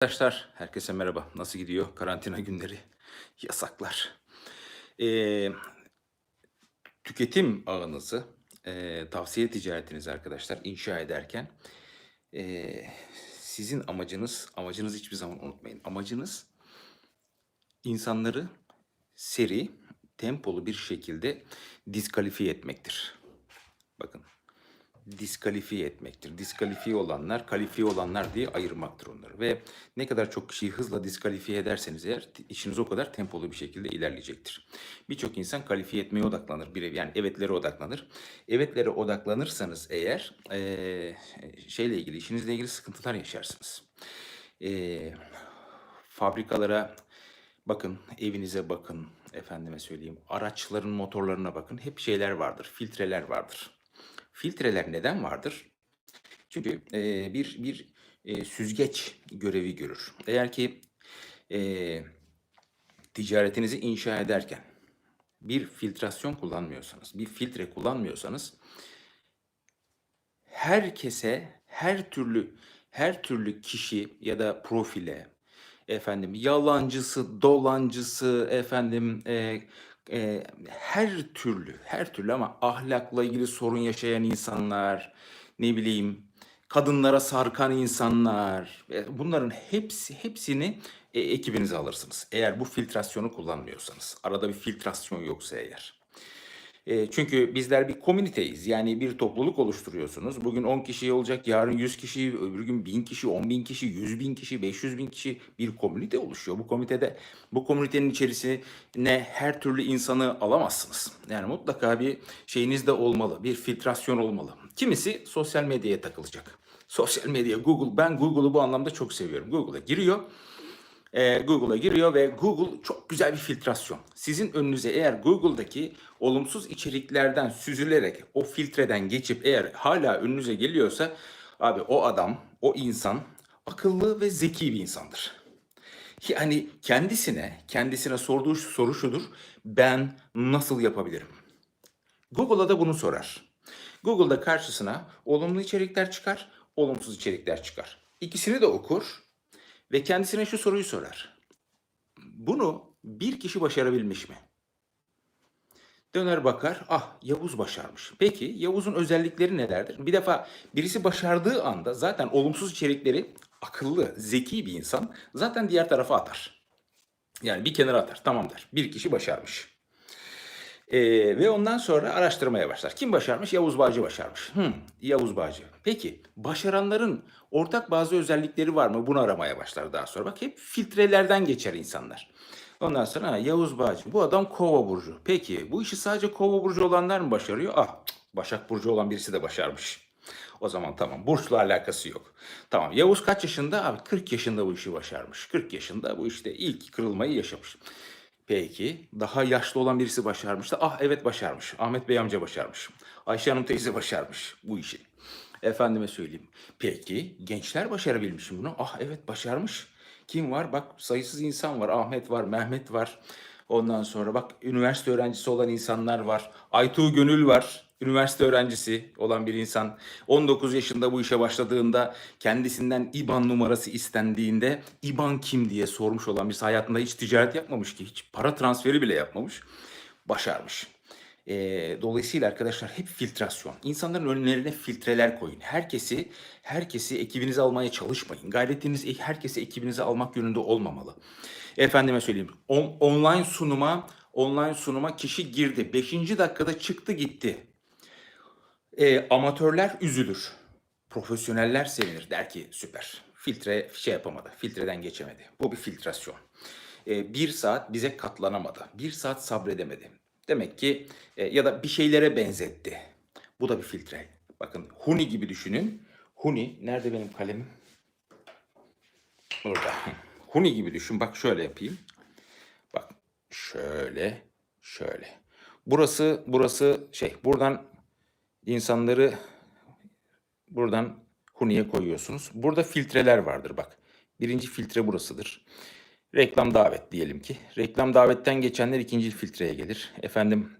Arkadaşlar, herkese merhaba. Nasıl gidiyor? Karantina günleri, yasaklar. Ee, tüketim ağınızı, e, tavsiye ticaretinizi arkadaşlar inşa ederken e, sizin amacınız, amacınızı hiçbir zaman unutmayın. Amacınız insanları seri, tempolu bir şekilde diskalifiye etmektir. Bakın, diskalifiye etmektir. Diskalifiye olanlar, kalifiye olanlar diye ayırmaktır onları. Ve ne kadar çok kişiyi hızla diskalifiye ederseniz eğer işiniz o kadar tempolu bir şekilde ilerleyecektir. Birçok insan kalifiye etmeye odaklanır. Bir, yani evetlere odaklanır. Evetlere odaklanırsanız eğer eee, şeyle ilgili, işinizle ilgili sıkıntılar yaşarsınız. Eee, fabrikalara bakın, evinize bakın, efendime söyleyeyim, araçların motorlarına bakın. Hep şeyler vardır, filtreler vardır. Filtreler neden vardır? Çünkü e, bir bir e, süzgeç görevi görür. Eğer ki e, ticaretinizi inşa ederken bir filtrasyon kullanmıyorsanız, bir filtre kullanmıyorsanız herkese her türlü her türlü kişi ya da profile efendim yalancısı, dolancısı efendim e, e, her türlü her türlü ama ahlakla ilgili sorun yaşayan insanlar ne bileyim kadınlara sarkan insanlar e, bunların hepsi hepsini e, ekibinize alırsınız. Eğer bu filtrasyonu kullanmıyorsanız arada bir filtrasyon yoksa eğer. E, çünkü bizler bir komüniteyiz. Yani bir topluluk oluşturuyorsunuz. Bugün 10 kişi olacak, yarın 100 kişi, öbür gün 1000 kişi, 10 bin kişi, 100 bin kişi, 500 bin kişi bir komünite oluşuyor. Bu komitede, bu komünitenin içerisine her türlü insanı alamazsınız. Yani mutlaka bir şeyiniz de olmalı, bir filtrasyon olmalı. Kimisi sosyal medyaya takılacak. Sosyal medya, Google, ben Google'u bu anlamda çok seviyorum. Google'a giriyor, e, Google'a giriyor ve Google çok güzel bir filtrasyon. Sizin önünüze eğer Google'daki olumsuz içeriklerden süzülerek o filtreden geçip eğer hala önünüze geliyorsa abi o adam, o insan akıllı ve zeki bir insandır. Yani kendisine, kendisine sorduğu soru şudur. Ben nasıl yapabilirim? Google'a da bunu sorar. Google'da karşısına olumlu içerikler çıkar, olumsuz içerikler çıkar. İkisini de okur ve kendisine şu soruyu sorar. Bunu bir kişi başarabilmiş mi? Döner bakar, ah Yavuz başarmış. Peki Yavuz'un özellikleri nelerdir? Bir defa birisi başardığı anda zaten olumsuz içerikleri akıllı, zeki bir insan zaten diğer tarafa atar. Yani bir kenara atar, tamam der. Bir kişi başarmış. Ee, ve ondan sonra araştırmaya başlar. Kim başarmış? Yavuz Bağcı başarmış. Hmm, Yavuz Bağcı. Peki başaranların ortak bazı özellikleri var mı? Bunu aramaya başlar daha sonra. Bak hep filtrelerden geçer insanlar. Ondan sonra ha, Yavuz Bağcı. Bu adam Kova burcu. Peki bu işi sadece Kova burcu olanlar mı başarıyor? Ah Başak burcu olan birisi de başarmış. O zaman tamam. Burçla alakası yok. Tamam. Yavuz kaç yaşında? Abi 40 yaşında bu işi başarmış. 40 yaşında bu işte ilk kırılmayı yaşamış. Peki daha yaşlı olan birisi başarmış da ah evet başarmış. Ahmet Bey amca başarmış. Ayşe Hanım teyze başarmış bu işi. Efendime söyleyeyim. Peki gençler başarabilmiş mi bunu? Ah evet başarmış. Kim var? Bak sayısız insan var. Ahmet var, Mehmet var. Ondan sonra bak üniversite öğrencisi olan insanlar var. Aytuğ Gönül var. Üniversite öğrencisi olan bir insan 19 yaşında bu işe başladığında kendisinden IBAN numarası istendiğinde IBAN kim diye sormuş olan birisi hayatında hiç ticaret yapmamış ki hiç para transferi bile yapmamış başarmış. Ee, dolayısıyla arkadaşlar hep filtrasyon. İnsanların önlerine filtreler koyun. Herkesi herkesi ekibinize almaya çalışmayın. Gayretiniz e- herkesi ekibinize almak yönünde olmamalı. Efendime söyleyeyim. on- online sunuma online sunuma kişi girdi. Beşinci dakikada çıktı gitti. E, amatörler üzülür. Profesyoneller sevinir. Der ki süper. Filtre şey yapamadı. Filtreden geçemedi. Bu bir filtrasyon. E, bir saat bize katlanamadı. Bir saat sabredemedi. Demek ki e, ya da bir şeylere benzetti. Bu da bir filtre. Bakın Huni gibi düşünün. Huni nerede benim kalemim? Burada. Huni gibi düşün. Bak şöyle yapayım. Bak şöyle şöyle. Burası burası şey buradan insanları buradan Huni'ye koyuyorsunuz. Burada filtreler vardır bak. Birinci filtre burasıdır. Reklam davet diyelim ki. Reklam davetten geçenler ikinci filtreye gelir. Efendim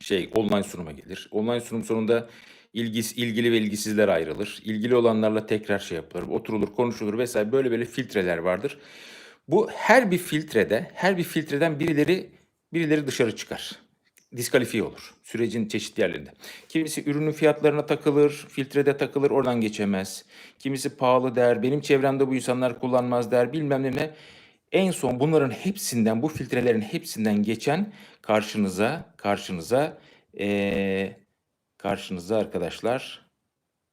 şey online sunuma gelir. Online sunum sonunda İlgis, ilgili ve ilgisizler ayrılır. İlgili olanlarla tekrar şey yapılır. Oturulur, konuşulur vesaire. Böyle böyle filtreler vardır. Bu her bir filtrede, her bir filtreden birileri birileri dışarı çıkar. Diskalifiye olur sürecin çeşitli yerlerinde. Kimisi ürünün fiyatlarına takılır, filtrede takılır, oradan geçemez. Kimisi pahalı der, benim çevremde bu insanlar kullanmaz der, bilmem ne. En son bunların hepsinden, bu filtrelerin hepsinden geçen karşınıza, karşınıza, eee, karşınıza arkadaşlar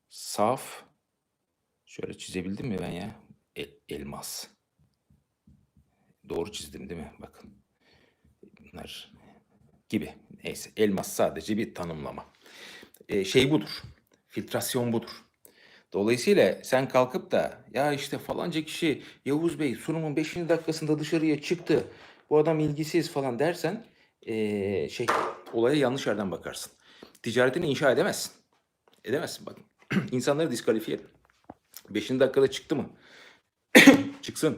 saf, şöyle çizebildim mi ben ya? E- elmas. Doğru çizdim değil mi? Bakın. Bunlar gibi. Neyse elmas sadece bir tanımlama. Ee, şey budur. Filtrasyon budur. Dolayısıyla sen kalkıp da ya işte falanca kişi Yavuz Bey sunumun 5. dakikasında dışarıya çıktı. Bu adam ilgisiz falan dersen ee, şey olaya yanlış yerden bakarsın. Ticaretini inşa edemezsin. Edemezsin bak. İnsanları diskalifiye et. 5. dakikada çıktı mı? Çıksın.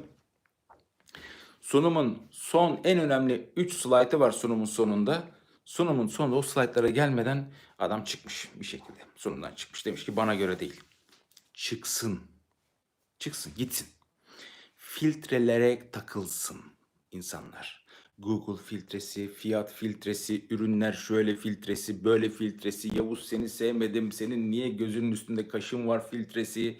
Sunumun son en önemli 3 slaytı var sunumun sonunda. Sunumun sonunda o slaytlara gelmeden adam çıkmış bir şekilde. Sunumdan çıkmış. Demiş ki bana göre değil. Çıksın. Çıksın gitsin. Filtrelere takılsın insanlar. Google filtresi, fiyat filtresi, ürünler şöyle filtresi, böyle filtresi, Yavuz seni sevmedim, senin niye gözünün üstünde kaşın var filtresi,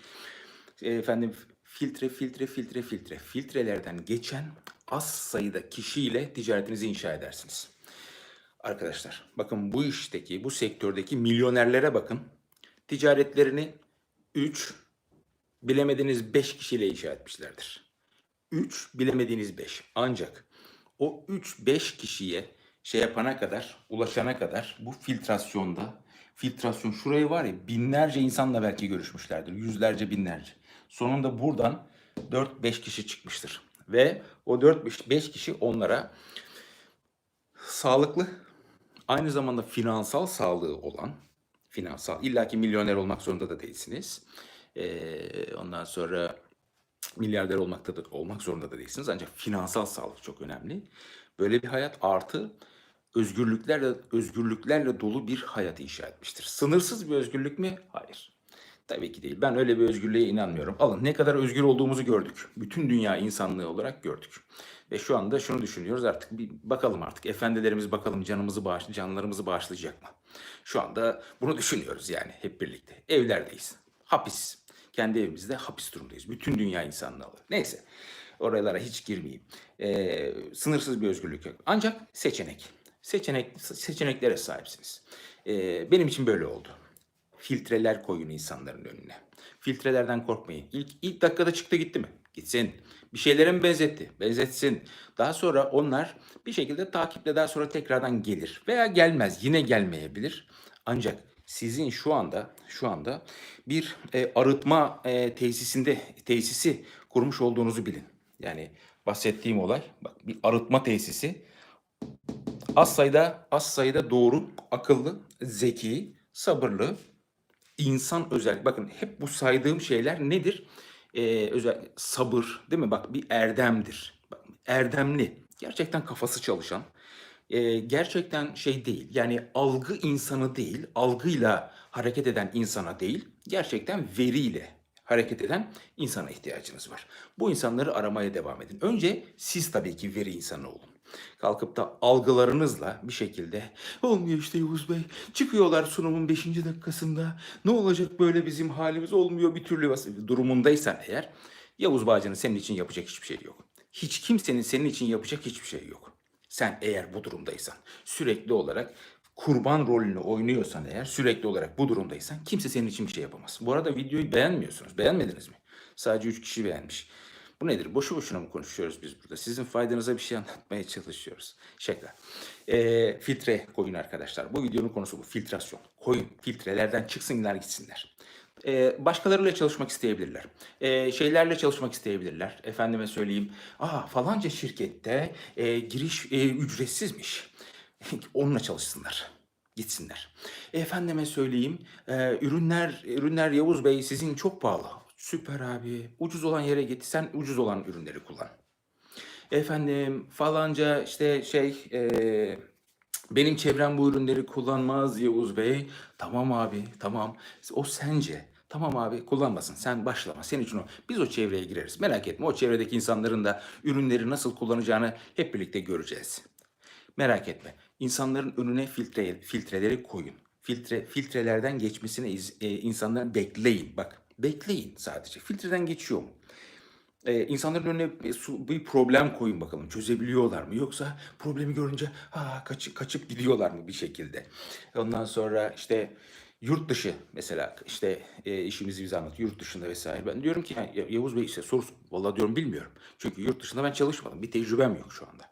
efendim filtre, filtre, filtre, filtre. Filtrelerden geçen az sayıda kişiyle ticaretinizi inşa edersiniz. Arkadaşlar bakın bu işteki, bu sektördeki milyonerlere bakın. Ticaretlerini 3, bilemediğiniz 5 kişiyle inşa etmişlerdir. 3, bilemediğiniz 5. Ancak o 3-5 kişiye şey yapana kadar, ulaşana kadar bu filtrasyonda, filtrasyon şurayı var ya binlerce insanla belki görüşmüşlerdir. Yüzlerce binlerce. Sonunda buradan 4-5 kişi çıkmıştır. Ve o 4-5 kişi onlara sağlıklı, aynı zamanda finansal sağlığı olan, finansal, illaki milyoner olmak zorunda da değilsiniz. Ee, ondan sonra milyarder olmakta da olmak zorunda da değilsiniz. Ancak finansal sağlık çok önemli. Böyle bir hayat artı özgürlüklerle özgürlüklerle dolu bir hayat inşa etmiştir. Sınırsız bir özgürlük mü? Hayır. Tabii ki değil. Ben öyle bir özgürlüğe inanmıyorum. Alın ne kadar özgür olduğumuzu gördük. Bütün dünya insanlığı olarak gördük. Ve şu anda şunu düşünüyoruz artık bir bakalım artık. Efendilerimiz bakalım canımızı bağış, canlarımızı bağışlayacak mı? Şu anda bunu düşünüyoruz yani hep birlikte. Evlerdeyiz. Hapis. Kendi evimizde hapis durumdayız. Bütün dünya insanlığı. Neyse. Oralara hiç girmeyeyim. Ee, sınırsız bir özgürlük yok. Ancak seçenek. Seçenek seçeneklere sahipsiniz. Ee, benim için böyle oldu filtreler koyun insanların önüne. Filtrelerden korkmayın. İlk, ilk dakikada çıktı gitti mi? Gitsin. Bir şeylere mi benzetti? Benzetsin. Daha sonra onlar bir şekilde takiple daha sonra tekrardan gelir. Veya gelmez. Yine gelmeyebilir. Ancak sizin şu anda şu anda bir e, arıtma e, tesisinde tesisi kurmuş olduğunuzu bilin. Yani bahsettiğim olay bak bir arıtma tesisi az sayıda az sayıda doğru, akıllı, zeki, sabırlı, insan özellik. Bakın hep bu saydığım şeyler nedir? Ee, özel sabır, değil mi? Bak bir erdemdir. Bak, erdemli. Gerçekten kafası çalışan. e, gerçekten şey değil. Yani algı insanı değil, algıyla hareket eden insana değil, gerçekten veriyle hareket eden insana ihtiyacınız var. Bu insanları aramaya devam edin. Önce siz tabii ki veri insanı olun. Kalkıp da algılarınızla bir şekilde olmuyor işte Yavuz Bey. Çıkıyorlar sunumun 5. dakikasında. Ne olacak böyle bizim halimiz olmuyor bir türlü durumundaysan eğer Yavuz Bağcı'nın senin için yapacak hiçbir şey yok. Hiç kimsenin senin için yapacak hiçbir şey yok. Sen eğer bu durumdaysan sürekli olarak kurban rolünü oynuyorsan eğer sürekli olarak bu durumdaysan kimse senin için bir şey yapamaz. Bu arada videoyu beğenmiyorsunuz. Beğenmediniz mi? Sadece 3 kişi beğenmiş. Bu nedir? Boşu boşuna mı konuşuyoruz biz burada? Sizin faydanıza bir şey anlatmaya çalışıyoruz. Şaka. Ee, filtre koyun arkadaşlar. Bu videonun konusu bu. Filtrasyon. Koyun. Filtrelerden çıksınlar gitsinler. Ee, başkalarıyla çalışmak isteyebilirler. Ee, şeylerle çalışmak isteyebilirler. Efendime söyleyeyim. Aa falanca şirkette e, giriş e, ücretsizmiş. Onunla çalışsınlar. Gitsinler. Efendime söyleyeyim. e, ürünler ürünler Yavuz Bey sizin çok pahalı. Süper abi. Ucuz olan yere git. Sen ucuz olan ürünleri kullan. Efendim falanca işte şey e, Benim çevrem bu ürünleri kullanmaz Yavuz Bey. Tamam abi, tamam. O sence. Tamam abi kullanmasın. Sen başlama. Senin için o. Biz o çevreye gireriz. Merak etme. O çevredeki insanların da ürünleri nasıl kullanacağını hep birlikte göreceğiz. Merak etme. İnsanların önüne filtre filtreleri koyun. Filtre filtrelerden geçmesini iz, e, insanların bekleyin. Bak, bekleyin sadece. Filtreden geçiyor mu? Ee, insanların önüne bir, su- bir problem koyun bakalım. Çözebiliyorlar mı? Yoksa problemi görünce ha, kaçıp, kaçıp gidiyorlar mı bir şekilde? Ondan sonra işte yurt dışı mesela işte e, işimizi bize anlat. Yurt dışında vesaire. Ben diyorum ki "Ya- Yavuz Bey işte soru vallahi diyorum bilmiyorum. Çünkü yurt dışında ben çalışmadım. Bir tecrübem yok şu anda.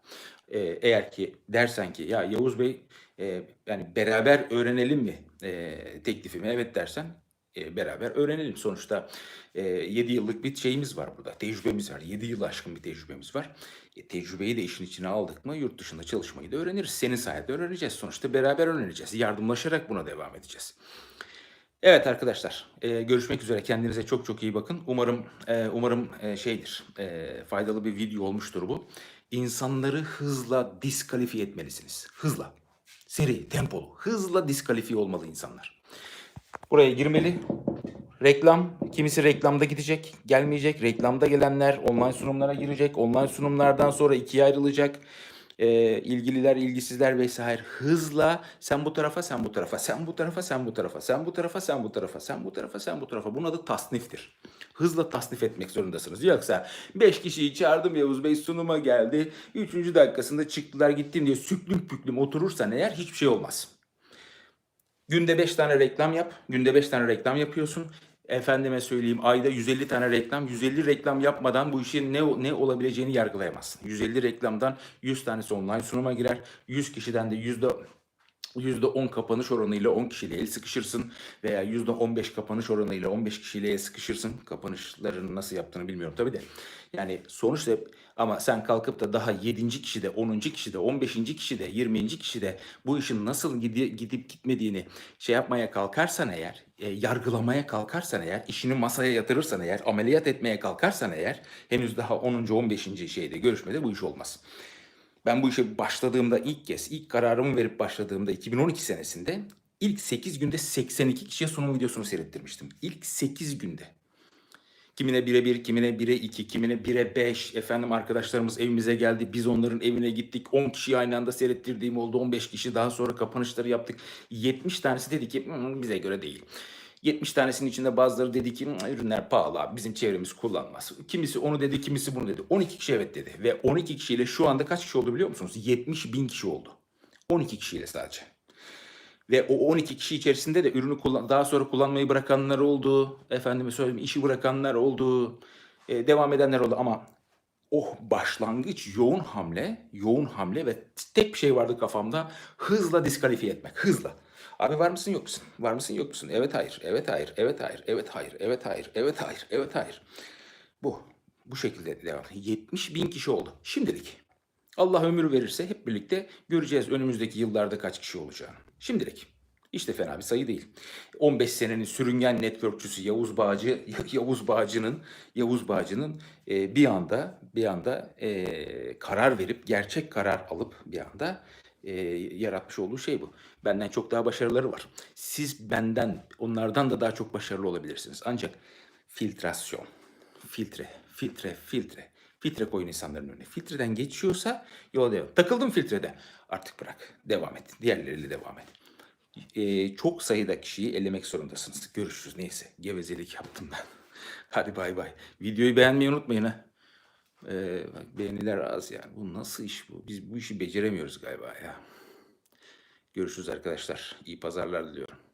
Ee, eğer ki dersen ki ya Yavuz Bey e, yani beraber öğrenelim mi e, teklifimi evet dersen e, beraber öğrenelim. Sonuçta e, 7 yıllık bir şeyimiz var burada. Tecrübemiz var. 7 yıl aşkın bir tecrübemiz var. E, tecrübeyi de işin içine aldık mı yurt dışında çalışmayı da öğreniriz. Senin sayende öğreneceğiz. Sonuçta beraber öğreneceğiz. Yardımlaşarak buna devam edeceğiz. Evet arkadaşlar, e, görüşmek üzere. Kendinize çok çok iyi bakın. Umarım e, umarım e, şeydir, e, faydalı bir video olmuştur bu. İnsanları hızla diskalifiye etmelisiniz. Hızla, seri, tempolu, hızla diskalifiye olmalı insanlar. Buraya girmeli. Reklam, kimisi reklamda gidecek, gelmeyecek. Reklamda gelenler online sunumlara girecek. Online sunumlardan sonra ikiye ayrılacak. Ee, ilgililer, ilgisizler vesaire hızla sen bu tarafa, sen bu tarafa, sen bu tarafa, sen bu tarafa, sen bu tarafa, sen bu tarafa, sen bu tarafa, sen bu tarafa. Bunun adı tasniftir. Hızla tasnif etmek zorundasınız. Yoksa 5 kişiyi çağırdım Yavuz Bey sunuma geldi. 3. dakikasında çıktılar gittim diye süklüm püklüm oturursan eğer hiçbir şey olmaz. Günde 5 tane reklam yap. Günde 5 tane reklam yapıyorsun. Efendime söyleyeyim ayda 150 tane reklam. 150 reklam yapmadan bu işin ne ne olabileceğini yargılayamazsın. 150 reklamdan 100 tanesi online sunuma girer. 100 kişiden de yüzde %10 kapanış oranıyla 10 kişiyle el sıkışırsın veya %15 kapanış oranıyla 15 kişiyle el sıkışırsın. Kapanışların nasıl yaptığını bilmiyorum tabii de. Yani sonuçta ama sen kalkıp da daha 7. kişide, 10. kişide, 15. kişide, 20. kişide bu işin nasıl gidi- gidip gitmediğini şey yapmaya kalkarsan eğer, e, yargılamaya kalkarsan eğer, işini masaya yatırırsan eğer, ameliyat etmeye kalkarsan eğer henüz daha 10. 15. şeyde görüşmede bu iş olmaz. Ben bu işe başladığımda ilk kez, ilk kararımı verip başladığımda 2012 senesinde ilk 8 günde 82 kişiye sunum videosunu seyrettirmiştim. İlk 8 günde. Kimine bire bir, kimine bire iki, kimine bire beş. Efendim arkadaşlarımız evimize geldi. Biz onların evine gittik. 10 kişiyi aynı anda seyrettirdiğim oldu. 15 kişi daha sonra kapanışları yaptık. 70 tanesi dedi ki "Hmm, bize göre değil. 70 tanesinin içinde bazıları dedi ki "Hmm, ürünler pahalı abi bizim çevremiz kullanmaz. Kimisi onu dedi kimisi bunu dedi. 12 kişi evet dedi. Ve 12 kişiyle şu anda kaç kişi oldu biliyor musunuz? 70 bin kişi oldu. 12 kişiyle sadece. Ve o 12 kişi içerisinde de ürünü kullan daha sonra kullanmayı bırakanlar oldu. Efendime söyleyeyim işi bırakanlar oldu. e, devam edenler oldu ama o başlangıç yoğun hamle, yoğun hamle ve tek bir şey vardı kafamda. Hızla diskalifiye etmek. Hızla. Abi var mısın yok musun? Var mısın yok musun? Evet hayır, evet hayır, evet hayır, evet hayır, evet hayır, evet hayır, evet hayır. Bu. Bu şekilde devam. 70 bin kişi oldu. Şimdilik. Allah ömür verirse hep birlikte göreceğiz önümüzdeki yıllarda kaç kişi olacağını. Şimdilik. İşte fena bir sayı değil. 15 senenin sürüngen networkçüsü Yavuz Bağcı, Yavuz Bağcı'nın Yavuz Bağcı'nın e, bir anda bir anda e, karar verip gerçek karar alıp bir anda e, yaratmış olduğu şey bu. Benden çok daha başarıları var. Siz benden, onlardan da daha çok başarılı olabilirsiniz. Ancak filtrasyon, filtre, filtre, filtre. Filtre koyun insanların önüne. Filtreden geçiyorsa yola devam. Takıldım filtrede. Artık bırak. Devam et. Diğerleriyle devam et. Ee, çok sayıda kişiyi elemek zorundasınız. Görüşürüz. Neyse. Gevezelik yaptım ben. Hadi bay bay. Videoyu beğenmeyi unutmayın ha. Ee, beğeniler az yani. Bu nasıl iş bu? Biz bu işi beceremiyoruz galiba ya. Görüşürüz arkadaşlar. İyi pazarlar diliyorum.